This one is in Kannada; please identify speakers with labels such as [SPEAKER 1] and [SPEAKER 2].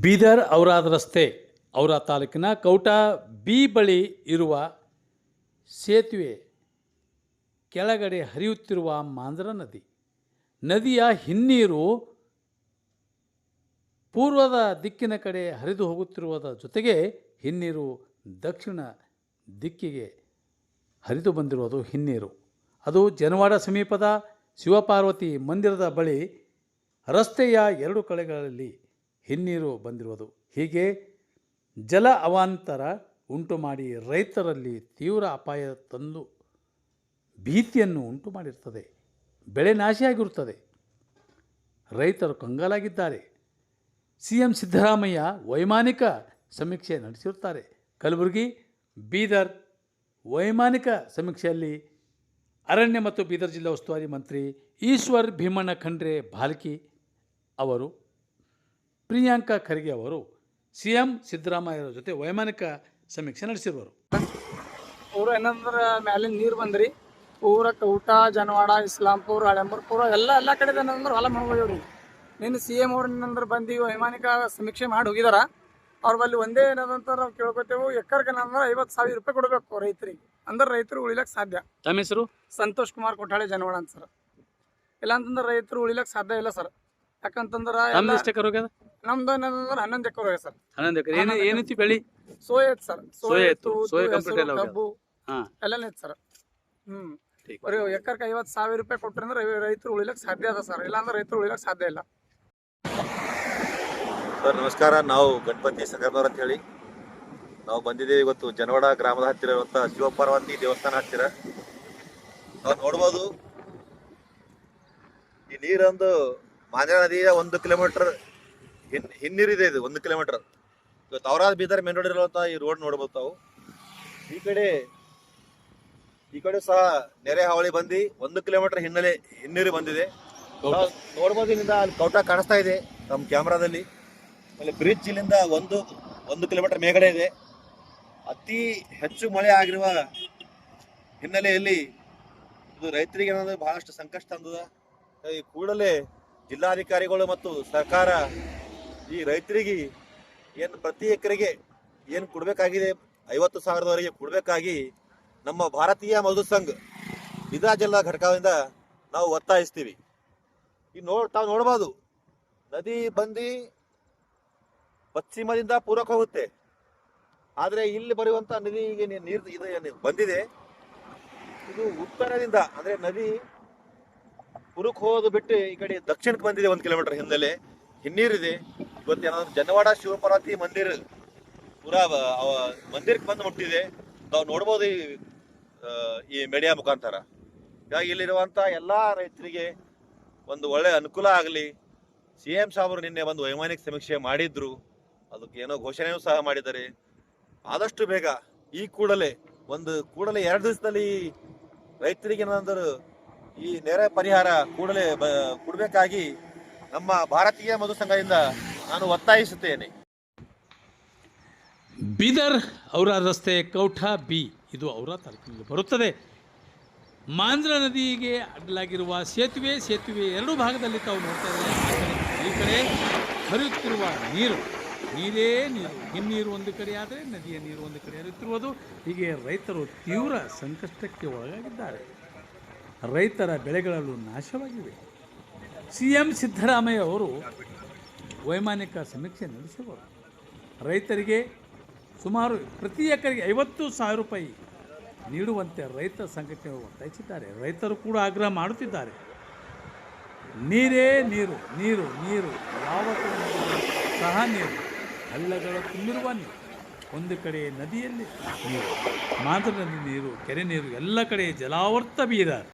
[SPEAKER 1] ಬೀದರ್ ಔರಾದ ರಸ್ತೆ ಔರಾ ತಾಲೂಕಿನ ಕೌಟ ಬಿ ಬಳಿ ಇರುವ ಸೇತುವೆ ಕೆಳಗಡೆ ಹರಿಯುತ್ತಿರುವ ಮಾಂದ್ರ ನದಿ. ನದಿಯ ಹಿನ್ನೀರು ಪೂರ್ವದ ದಿಕ್ಕಿನ ಕಡೆ ಹರಿದು ಹೋಗುತ್ತಿರುವುದರ ಜೊತೆಗೆ ಹಿನ್ನೀರು ದಕ್ಷಿಣ ದಿಕ್ಕಿಗೆ ಹರಿದು ಬಂದಿರುವುದು ಹಿನ್ನೀರು. ಅದು ಜನವಾಡ ಸಮೀಪದ ಶಿವಪಾರ್ವತಿ ಮಂದಿರದ ಬಳಿ ರಸ್ತೆಯ ಎರಡು ಕಡೆಗಳಲ್ಲಿ ಹಿನ್ನೀರು ಬಂದಿರುವುದು. ಹೀಗೆ ಜಲ ಅವಾಂತರ ಉಂಟು ಮಾಡಿ ರೈತರಲ್ಲಿ ತೀವ್ರ ಅಪಾಯ ತಂದು ಭೀತಿಯನ್ನು ಉಂಟು ಮಾಡಿರ್ತದೆ. ಬೆಳೆ ನಾಶಿಯಾಗಿರುತ್ತದೆ. ರೈತರು ಕಂಗಾಲಾಗಿದ್ದಾರೆ. ಸಿ ಎಂ ಸಿದ್ದರಾಮಯ್ಯ ವೈಮಾನಿಕ ಸಮೀಕ್ಷೆ ನಡೆಸಿರುತ್ತಾರೆ. ಕಲಬುರಗಿ, ಬೀದರ್ ವೈಮಾನಿಕ ಸಮೀಕ್ಷೆಯಲ್ಲಿ ಅರಣ್ಯ ಮತ್ತು ಬೀದರ್ ಜಿಲ್ಲಾ ಉಸ್ತುವಾರಿ ಮಂತ್ರಿ ಈಶ್ವರ್ ಭೀಮಣ್ಣ ಖಂಡ್ರೆ ಭಾಲ್ಕಿ ಅವರು ಪ್ರಿಯಾಂಕಾ ಖರ್ಗೆ ಅವರು ಸಿ ಎಂ ಸಿದ್ದರಾಮಯ್ಯರ ಜೊತೆ ವೈಮಾನಿಕ ಸಮೀಕ್ಷೆ ನಡೆಸಿರುವರು.
[SPEAKER 2] ಪೂರ ಏನಂದ್ರೆ ಮ್ಯಾಲಿನ ನೀರು ಬಂದ್ರಿ ಪೂರ ಕೌಟ ಜನವಾಡ ಇಸ್ಲಾಂಪುರ ಹಳೆಂಬರ್ ಪೂರ ಎಲ್ಲ ಎಲ್ಲ ಕಡೆ ಏನಂದ್ರೆ ಹೊಲ ಮಾಡ್ಬೋದ್ರಿ ನಿನ್ನ ಸಿ ಎಂ ಅವ್ರು ಏನಂದ್ರೆ ಬಂದು ವೈಮಾನಿಕ ಸಮೀಕ್ಷೆ ಮಾಡಿ ಹೋಗಿದಾರ. ಅವ್ರ ಬಲ್ಲಿ ಒಂದೇ ಏನದಂತ ನಾವು ಕೇಳ್ಕೊತೇವು ಎಕರ್ಗೆ ಏನಂದ್ರೆ ಐವತ್ತು ಸಾವಿರ ರೂಪಾಯಿ ಕೊಡಬೇಕು ರೈತರಿಗೆ ಅಂದ್ರೆ ರೈತರು ಉಳಿಲಕ್ಕೆ ಸಾಧ್ಯ.
[SPEAKER 1] ತಮ್ಮ ಹೆಸರು?
[SPEAKER 2] ಸಂತೋಷ್ ಕುಮಾರ್ ಕೊಠಾಳೆ ಜನವಾಡ ಅಂತ ಸರ್. ಇಲ್ಲಾಂತಂದ್ರೆ ರೈತರು ಉಳಿಲಕ್ಕೆ ಸಾಧ್ಯ ಇಲ್ಲ ಸರ್. ಯಾಕಂತಂದ್ರೆ
[SPEAKER 1] ತಮ್ಮ
[SPEAKER 2] ಎಲ್ಲ-
[SPEAKER 1] ಎಷ್ಟು ಎಕರೆ ಹೋಗ್ಯದ
[SPEAKER 2] ನಮ್ದು ಏನಂದ್ರ ಹನ್ನೊಂದು ಎಕರೆ ಹೋಗ್ಯ ಸರ್.
[SPEAKER 1] ಹನ್ನೊಂದು ಎಕರೆ. ಏನು ಏನೈತಿ ಬೆಳಿ?
[SPEAKER 2] ಸೋಯ್ ಐತ್ ಸರ್.
[SPEAKER 1] ಸೋಯಾ ಇತ್ತು. ಸೋಯಾ complete ಎಲ್ಲ ಹೋಗ್ಯದ.
[SPEAKER 2] ಕಬ್ಬು
[SPEAKER 1] ಹಾಂ.
[SPEAKER 2] ಎಲ್ಲನೇ ಐತೆ ಸರ್. ಹ್ಮ್.
[SPEAKER 1] ठीक.
[SPEAKER 2] ಬರೀ ಎಕರ್ಕ ಐವತ್ತು ಸಾವಿರ ರೂಪಾಯಿ ಕೊಟ್ರೆ ಅಂದ್ರೆ ರೈತರು ಉಳಿಲಕ್ಕೆ ಸಾಧ್ಯ ಅದ ಸರ್. ಇಲ್ಲಾಂದ್ರೆ ರೈತರು ಉಳಿಲಕ್ಕೆ ಸಾಧ್ಯ ಇಲ್ಲ.
[SPEAKER 3] ಸರ್ ನಮಸ್ಕಾರ. ನಾವು ಗಣಪತಿ ಸಂಗಮದವ್ರು ಅಂತ ಹೇಳಿ. ನಾವು ಬಂದಿದ್ದೇವೆ ಇವತ್ತು ಜನವಾಡ ಗ್ರಾಮದ ಹತ್ತಿರ ಇರುವಂತ ಶಿವಪಾರ್ವತಿ ದೇವಸ್ಥಾನ ಹತ್ತಿರ. ನಾವು ನೋಡ್ಬೋದು ಈ ನೀರೊಂದು ಮಾಂಜಾ ನದಿಯ ಒಂದು ಕಿಲೋಮೀಟರ್ ಹಿನ್ ಹಿನ್ನೀರಿದೆ ಇದು ಒಂದು ಕಿಲೋಮೀಟರ್ ಇವತ್ತು ಅವರಾದ ಬೀದರ್ ಮೇನ್ ರೋಡ್ ಇರುವಂಥ ಈ ರೋಡ್ ನೋಡ್ಬೋದು ತಾವು. ಈ ಕಡೆ ಈ ಕಡೆ ಸಹ ನೆರೆ ಹಾವಳಿ ಬಂದು ಒಂದು ಕಿಲೋಮೀಟರ್ ಹಿನ್ನೆಲೆ ಹಿನ್ನೀರು ಬಂದಿದೆ. ನೋಡಬಹುದು ನೋಡ್ಬೋದು ಇಲ್ಲಿಂದ ಅಲ್ಲಿ ಕೌಟ ಕಾಣಿಸ್ತಾ ಇದೆ ನಮ್ಮ ಕ್ಯಾಮ್ರಾದಲ್ಲಿ. ಆಮೇಲೆ ಬ್ರಿಡ್ಜ್ ಇಲ್ಲಿಂದ ಒಂದು ಒಂದು ಕಿಲೋಮೀಟರ್ ಮೇಗಡೆ ಇದೆ. ಅತಿ ಹೆಚ್ಚು ಮಳೆ ಆಗಿರುವ ಹಿನ್ನೆಲೆಯಲ್ಲಿ ಇದು ರೈತರಿಗೆ ಏನಾದ್ರು ಬಹಳಷ್ಟು ಸಂಕಷ್ಟ ಅಂದದ ಈ ಕೂಡಲೇ ಜಿಲ್ಲಾಧಿಕಾರಿಗಳು ಮತ್ತು ಸರ್ಕಾರ ಈ ರೈತರಿಗೆ ಏನು ಪ್ರತಿ ಎಕರೆಗೆ ಏನು ಕೊಡಬೇಕಾಗಿದೆ? ಐವತ್ತು ಸಾವಿರದವರೆಗೆ ಕೊಡಬೇಕಾಗಿ ನಮ್ಮ ಭಾರತೀಯ ಮಧು ಸಂಘ ಬಿದಾ ಜಿಲ್ಲಾ ಘಟಕದಿಂದ ನಾವು ಒತ್ತಾಯಿಸ್ತೀವಿ. ಈ ನೋಡ್ ತಾವು ನೋಡ್ಬೋದು, ನದಿ ಬಂದು ಪಶ್ಚಿಮದಿಂದ ಪೂರಕ ಹೋಗುತ್ತೆ. ಆದರೆ ಇಲ್ಲಿ ಬರುವಂತ ನದಿಗೆ ನೀ- ನೀರು ಇದು ಬಂದಿದೆ. ಇದು ಉತ್ತರದಿಂದ, ಅಂದ್ರೆ ನದಿ ಪುರುಕ್ ಹೋಗೋದು ಬಿಟ್ಟು ಈ ಕಡೆ ದಕ್ಷಿಣಕ್ಕೆ ಬಂದಿದೆ ಒಂದು ಕಿಲೋಮೀಟರ್ ಹಿನ್ನೆಲೆ ಹಿನ್ನೀರಿದೆ. ಇವತ್ತು ಏನಾದ್ರು ಜನವಾಡ ಶಿವಪಾರ್ವತಿ ಮಂದಿರ ಪೂರಾ ಮಂದಿರಕ್ಕೆ ಬಂದು ಮುಟ್ಟಿದೆ. ನಾವು ನೋಡ್ಬೋದು ಈ ಈ ಮೀಡಿಯಾ ಮುಖಾಂತರ. ಹೀಗಾಗಿ ಇಲ್ಲಿರುವಂಥ ಎಲ್ಲ ರೈತರಿಗೆ ಒಂದು ಒಳ್ಳೆ ಅನುಕೂಲ ಆಗಲಿ. ಸಿ ಎಂ ಸಾಹೇಬರು ನಿನ್ನೆ ಒಂದು ವೈಮಾನಿಕ ಸಮೀಕ್ಷೆ ಮಾಡಿದ್ರು. ಅದಕ್ಕೆ ಏನೋ ಘೋಷಣೆಯೂ ಸಹ ಮಾಡಿದ್ದಾರೆ. ಆದಷ್ಟು ಬೇಗ ಈ ಕೂಡಲೇ, ಒಂದು ಕೂಡಲೇ ಎರಡು ದಿವಸದಲ್ಲಿ ರೈತರಿಗೆ ಏನಾದರೂ ಈ ನೆರೆ ಪರಿಹಾರ ಕೂಡಲೇ ಕೊಡಬೇಕಾಗಿ ನಮ್ಮ ಭಾರತೀಯ ಮಧು ಸಂಘದಿಂದ ನಾನು ಒತ್ತಾಯಿಸುತ್ತೇನೆ.
[SPEAKER 1] ಬೀದರ್ ಅವರ ರಸ್ತೆ ಕೌಠ ಬಿ, ಇದು ಅವರ ತಾಲೂಕಿನಲ್ಲಿ ಬರುತ್ತದೆ. ಮಾಂದ್ರ ನದಿಗೆ ಅಡ್ಡಲಾಗಿರುವ ಸೇತುವೆ ಸೇತುವೆ ಎರಡೂ ಭಾಗದಲ್ಲಿ ತಾವು ನೋಡ್ತಾ ಇದ್ದಾರೆ. ಈ ಕಡೆ ಹರಿಯುತ್ತಿರುವ ನೀರು. ನೀರೇ ನೀರು. ಹಿನ್ನೀರು ಒಂದು ಕಡೆ ಆದರೆ ನದಿಯ ನೀರು ಒಂದು ಕಡೆ ಹರಿಯುತ್ತಿರುವುದು. ಹೀಗೆ ರೈತರು ತೀವ್ರ ಸಂಕಷ್ಟಕ್ಕೆ ಒಳಗಾಗಿದ್ದಾರೆ. ರೈತರ ಬೆಳೆಗಳಲ್ಲೂ ನಾಶವಾಗಿವೆ. ಸಿ ಎಂ ಸಿದ್ದರಾಮಯ್ಯ ಅವರು ವೈಮಾನಿಕ ಸಮೀಕ್ಷೆ ನಡೆಸುವರು. ರೈತರಿಗೆ ಸುಮಾರು ಪ್ರತಿ ಎಕರೆಗೆ ಐವತ್ತು ಸಾವಿರ ರೂಪಾಯಿ ನೀಡುವಂತೆ ರೈತ ಸಂಘಟನೆಗಳು ಒತ್ತಾಯಿಸಿದ್ದಾರೆ. ರೈತರು ಕೂಡ ಆಗ್ರಹ ಮಾಡುತ್ತಿದ್ದಾರೆ. ನೀರೇ ನೀರು ನೀರು ನೀರು, ಯಾವ ಸಹ ನೀರು. ಹಳ್ಳಗಳು ತುಂಬಿರುವ ನೀರು. ಒಂದು ಕಡೆ ನದಿಯಲ್ಲಿ ನೀರು. ನದಿ ನೀರು, ಕೆರೆ ನೀರು, ಎಲ್ಲ ಕಡೆ ಜಲಾವರ್ತ ಬೀದರ್